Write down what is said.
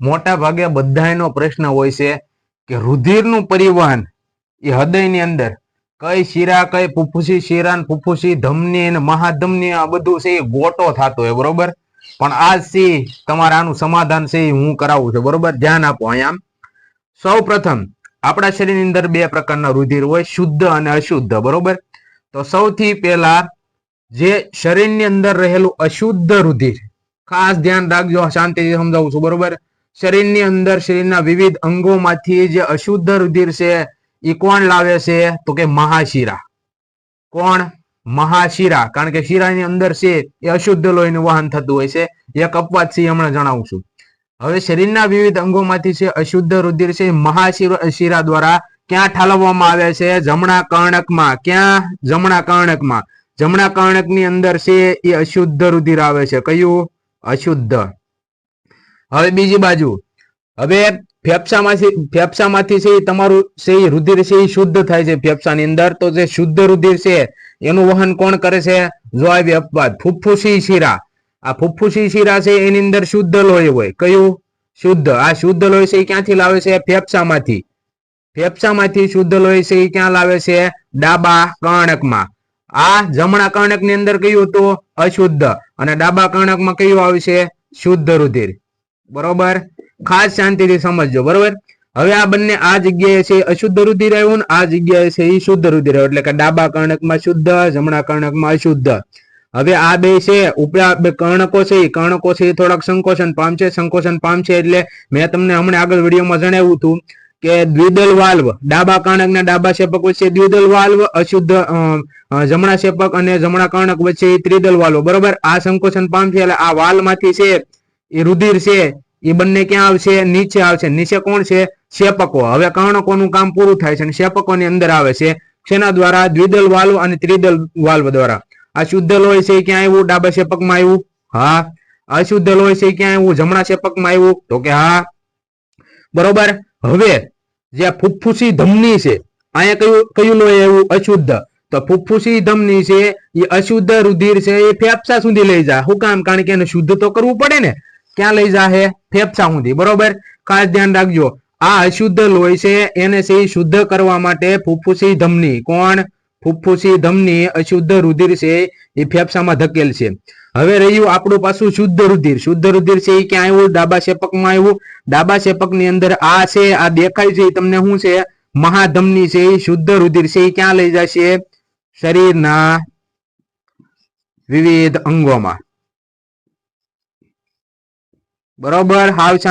મોટા ભાગે બધાનો પ્રશ્ન હોય છે કે રુધિરનું પરિવહન એ હૃદયની અંદર કઈ શિરા, કઈ ફુફુસી, શિરા ને ફુફુસી, ધમની અને મહાધમની આ બધું છે એ ગોટો થતો હોય, બરોબર? પણ આજ સી તમારે આનું સમાધાન છે હું કરાવું છું, બરોબર? ધ્યાન આપો અહીંયા. સૌ પ્રથમ આપણા શરીરની અંદર બે પ્રકારના રુધિર હોય, શુદ્ધ અને અશુદ્ધ, બરોબર? તો સૌથી પહેલા જે શરીરની અંદર રહેલું અશુદ્ધ રુધિર, ખાસ ધ્યાન રાખજો, શાંતિથી સમજાવું છું, બરોબર? શરીરની અંદર શરીરના વિવિધ અંગોમાંથી જે અશુદ્ધ રુધિર છે એ કોણ લાવે છે? તો કે મહાશિરા. કોણ? મહાશિરા. કારણ કે શિરાની અંદર છે, એ અશુદ્ધ લોહીનું વહન થતું હોય છે. એક અપવાદ છે હમણાં જણાવું છું. હવે શરીરના વિવિધ અંગોમાંથી છે અશુદ્ધ રુધિર છે મહાશિરા શિરા દ્વારા ક્યાં ઠાલવવામાં આવે છે? જમણા કર્ણકમાં. ક્યાં? જમણા કર્ણકમાં. જમણા કર્ણકની અંદર છે, એ અશુદ્ધ રુધિર આવે છે. કયું? અશુદ્ધ. હવે બીજી બાજુ. હવે ફેફસામાંથી ફેફસામાંથી છે તમારું છે રુધિર છે એ શુદ્ધ થાય છે ફેફસાની અંદર. તો જે શુદ્ધ રુધિર છે એનું વહન કોણ કરે છે? જો અપવાદ. ફુફ્ફુસી શિરા. આ ફુફ્ફુસી શિરા છે એની અંદર શુદ્ધ લોહી હોય. કયું? શુદ્ધ. આ શુદ્ધ લોહી છે એ ક્યાંથી લાવે છે? ફેફસામાંથી. ફેફસામાંથી શુદ્ધ લોહી છે એ ક્યાં લાવે છે? ડાબા કર્ણકમાં. આ જમણા કર્ણકની અંદર કયું હતું? અશુદ્ધ. અને ડાબા કર્ણકમાં કયું આવશે શુદ્ધ રુધિર. બરોબર? ખાસ શાંતિથી સમજજો, બરોબર? હવે આ બંને આ જગ્યાએ છે અશુદ્ધ રુધિર આવ્યું આ જગ્યાએ છે એ શુદ્ધ રુધિર આવ્યું, એટલે કે ડાબા કર્ણકમાં શુદ્ધ, જમણા કર્ણકમાં અશુદ્ધ. હવે આ બે છે, ઉપલા બે કર્ણકો છે, એ કર્ણકો છે એ થોડાક સંકોચન પામશે સંકોચન પામશે એટલે મેં તમને હમણાં આગળ વિડીયોમાં જણાવ્યું હતું કે દ્વિદલ વાલ્વ, ડાબા કર્ણક ને ડાબા શેપક વચ્ચે દ્વિદલ વાલ્વ, અશુદ્ધ જમણા શેપક અને જમણા કર્ણક વચ્ચે ત્રિદલ વાલ્વ, બરોબર? આ સંકોચન પામશે એટલે આ વાલ છે એ રુધિર છે, એ બંને ક્યાં આવશે? નીચે આવશે. નીચે કોણ છે? શેપકો. હવે કર્ણકોનું કામ પૂરું થાય છે અને શેપકોની અંદર આવે છે. શેના દ્વારા? દ્વિદલ વાલ્વ અને ત્રિદલ વાલ્વ દ્વારા. આ શુદ્ધ છે ક્યાં આવ્યું? ડાબા શેપકમાં આવ્યું? હા. અશુદ્ધ લોહી છે ક્યાં આવ્યું? જમણા શેપકમાં આવ્યું? તો કે હા. બરોબર? હવે જે ફુફ્ફુસી ધમની છે, અહીંયા કયું કયું લોહી આવ્યું? અશુદ્ધ. તો ફુફ્ફુસી ધમની છે, એ અશુદ્ધ રુધિર છે, એ ફેફસા સુધી લઈ જાય શું કામ? કારણ કે એને શુદ્ધ તો કરવું પડે ને. ક્યાં લઈ જાહે? ફેફસા સુધી, બરોબર? ખાસ ધ્યાન રાખજો. આ અશુદ્ધ લોહી છે, એને છે શુદ્ધ કરવા માટે ફુફ્ફુસી ધમની. કોણ? ફુફ્ફુસી ધમની અશુદ્ધ રુધિર છે, એ ફેફસામાં ધકેલ છે. હવે રહ્યું આપણું પાછું શુદ્ધ રુધિર. શુદ્ધ રુધિર છે એ ક્યાં આવ્યું? ડાબા શેપકમાં આવ્યું. ડાબા શેપકની અંદર આ છે, આ દેખાય છે તમને શું છે? મહાધમની છે, એ શુદ્ધ રુધિર છે, એ ક્યાં લઈ જશે? શરીરના વિવિધ અંગોમાં. બરોબર હાવ શાંતિ.